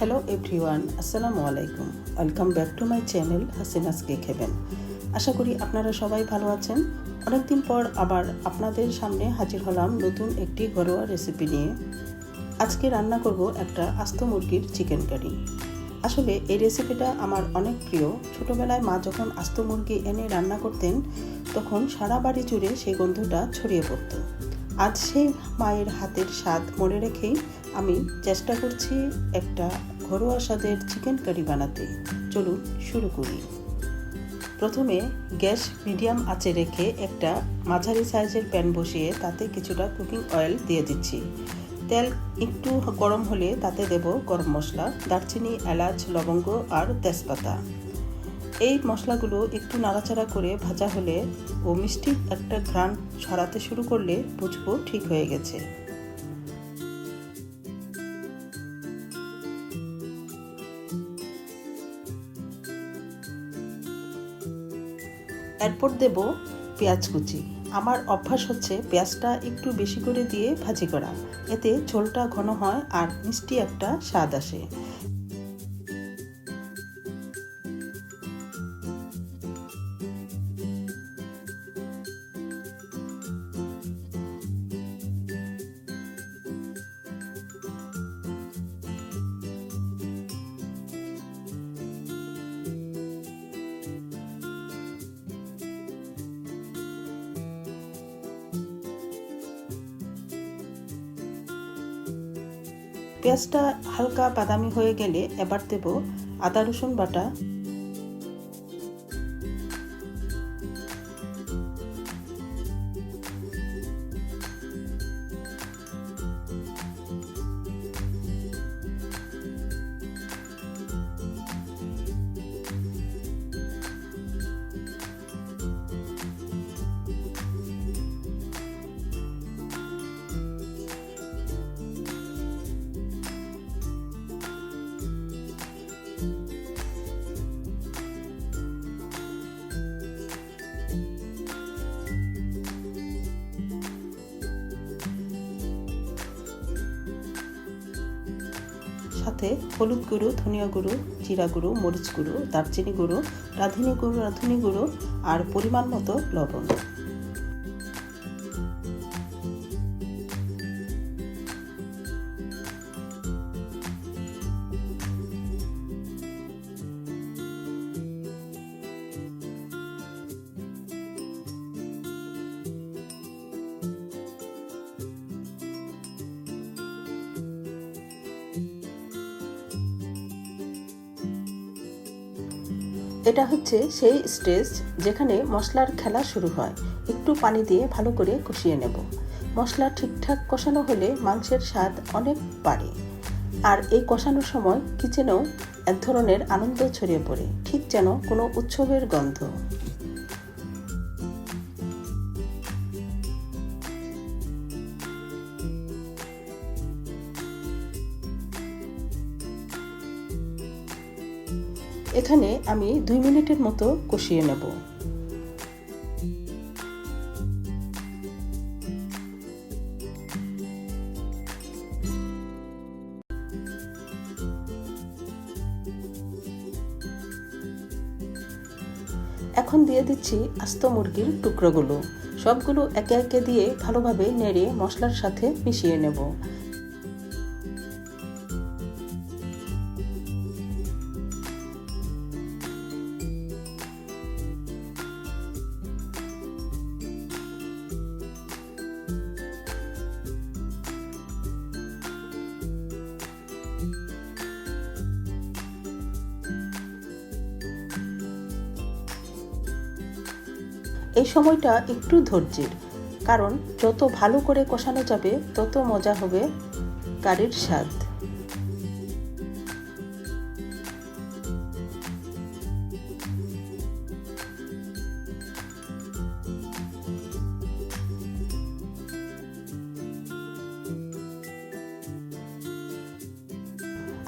Hello everyone আসসালামু আলাইকুম welcome back to my channel Hasina's cake heaven আশা করি আপনারা সবাই ভালো আছেন। অনেকদিন পর আবার আপনাদের সামনে হাজির হলাম নতুন একটি ঘরোয়া রেসিপি নিয়ে। আজকে রান্না করব একটা আস্ত মুরগির চিকেন কারি আসলে এই রেসিপিটা আমার অনেক প্রিয়। ছোটোবেলায় মা যখন আস্ত মুরগি এনে রান্না করতেন, তখন সারা বাড়ি জুড়ে সেই গন্ধটা ছড়িয়ে পড়তো। আজ সেই মায়ের হাতের স্বাদ মনে রেখেই আমি চেষ্টা করছি একটা ঘরোয়া স্বাদের চিকেন কারি বানাতে। চলুন শুরু করি। প্রথমে গ্যাস মিডিয়াম আঁচে রেখে একটা মাঝারি সাইজের প্যান বসিয়ে তাতে কিছুটা কুকিং অয়েল দিয়ে দিচ্ছি। তেল একটু গরম হলে তাতে দেব গরম মশলা, দারচিনি, এলাচ, লবঙ্গ আর তেজপাতা। এই মশলাগুলো একটু নাড়াচাড়া করে ভাজা হলে ও মিষ্টি একটা ঘ্রাণ ছড়াতে শুরু করলে বুঝব ঠিক হয়ে গেছে। এরপর দেব পেঁয়াজ কুচি। আমার অভ্যাস হচ্ছে পেঁয়াজটা একটু বেশি করে দিয়ে ভাজি করা। এতে ঝোলটা ঘন হয় আর মিষ্টি একটা স্বাদ আসে। পেঁয়াজটা হালকা বাদামি হয়ে গেলে এবার দেব আদা রসুন বাটা। সাথে হলুদ গুঁড়ো, ধনিয়া গুঁড়ো, জিরা গুঁড়ো, মরিচ গুঁড়ো, দারচিনি গুঁড়ো, রাঁধুনি গুঁড়ো রাঁধুনি গুঁড়ো আর পরিমাণ মতো লবণ। এটা হচ্ছে সেই স্টেজ যেখানে মশলার খেলা শুরু হয়। একটু পানি দিয়ে ভালো করে কষিয়ে নেব। মশলা ঠিকঠাক কষানো হলে মাংসের স্বাদ অনেক বাড়ে। আর এই কষানোর সময় কিচেনেও এক ধরনের আনন্দ ছড়িয়ে পড়ে, ঠিক যেন কোনো উৎসবের গন্ধ। এখানে আমি দুই মিনিটের মতো কষিয়ে নেব। এখন দিয়ে দিচ্ছি আস্ত মুরগির টুকরোগুলো। সবগুলো একে একে দিয়ে ভালোভাবে নেড়ে মশলার সাথে মিশিয়ে নেব। এই সময়টা একটু ধৈর্যের, কারণ যত ভালো করে কষানো যাবে, তত মজা হবে কারির স্বাদ।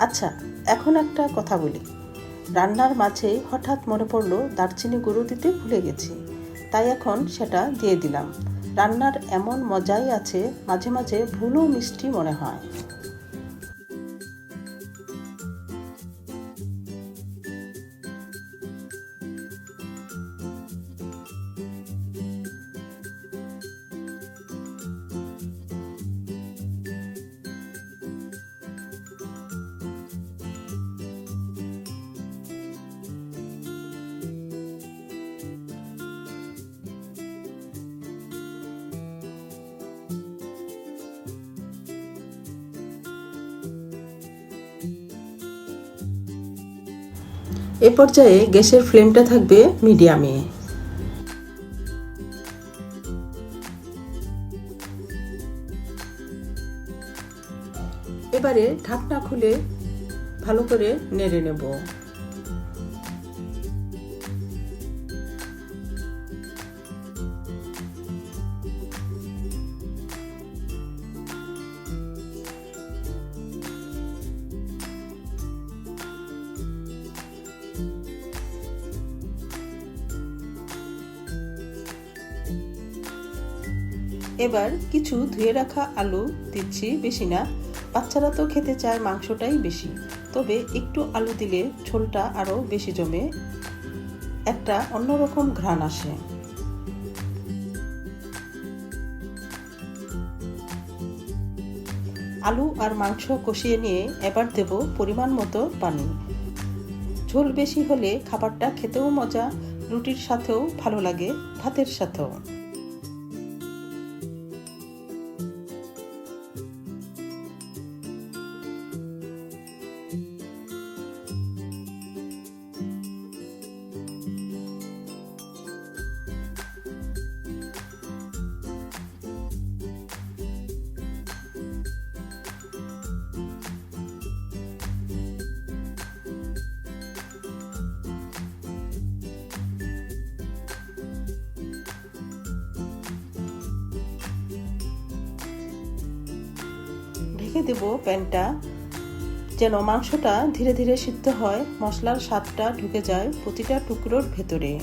আচ্ছা এখন একটা কথা বলি। রান্নার মাঝে হঠাৎ মনে পড়ল, দারচিনি গুঁড়ো দিতে ভুলে গেছি। তাই এখন সেটা দিয়ে দিলাম। রান্নার এমন মজাই আছে, মাঝে মাঝে ভুলও মিষ্টি মনে হয়। এ পর্যায়ে গ্যাসের ফ্লেমটা থাকবে মিডিয়ামে। এবারে ঢাকনা খুলে ভালো করে নেড়ে নেব। এবার কিছু ধুয়ে রাখা আলু দিচ্ছি বেশি না। বাচ্চারা তো খেতে চায় মাংসটাই বেশি। তবে একটু আলু দিলে ঝোলটা আরও বেশি জমে। একটা অন্যরকম ঘ্রাণ আসে। আলু আর মাংস কষিয়ে নিয়ে এবার দেব পরিমাণ মতো পানি। ঝোল বেশি হলে খাবারটা খেতেও মজা, রুটির সাথেও ভালো লাগে, ভাতের সাথেও। ঢেকে দেব প্যানটা। যেন মাংসটা ধীরে ধীরে সিদ্ধ হয়, মশলার স্বাদটা ঢুকে যায় প্রতিটা টুকরোর ভেতরে।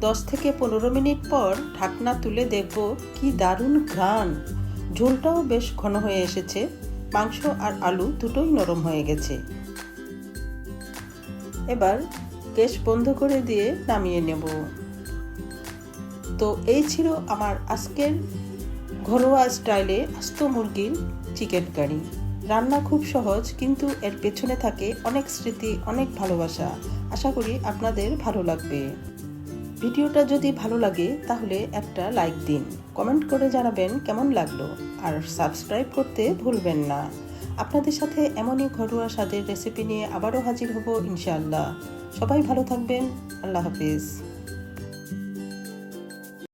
দশ থেকে পনেরো মিনিট পর ঢাকনা তুলে দেখব কি দারুণ ঘ্রাণ। ঝোলটাও বেশ ঘন হয়ে এসেছে। মাংস আর আলু দুটোই নরম হয়ে গেছে। এবার গ্যাস বন্ধ করে দিয়ে নামিয়ে নেব। তো এই ছিল আমার আজকের ঘরোয়া স্টাইলে আস্ত মুরগির চিকেন কারি। রান্না খুব সহজ, কিন্তু এর পেছনে থাকে অনেক স্মৃতি, অনেক ভালোবাসা। আশা করি আপনাদের ভালো লাগবে। ভিডিওটা যদি ভালো লাগে, তাহলে একটা লাইক দিন। কমেন্ট করে জানাবেন কেমন লাগল। আর সাবস্ক্রাইব করতে ভুলবেন না। আপনাদের সাথে এমনই ঘরোয়া স্বাদের রেসিপি নিয়ে আবারও হাজির হব ইনশাআল্লাহ। সবাই ভালো থাকবেন। আল্লাহ হাফিজ।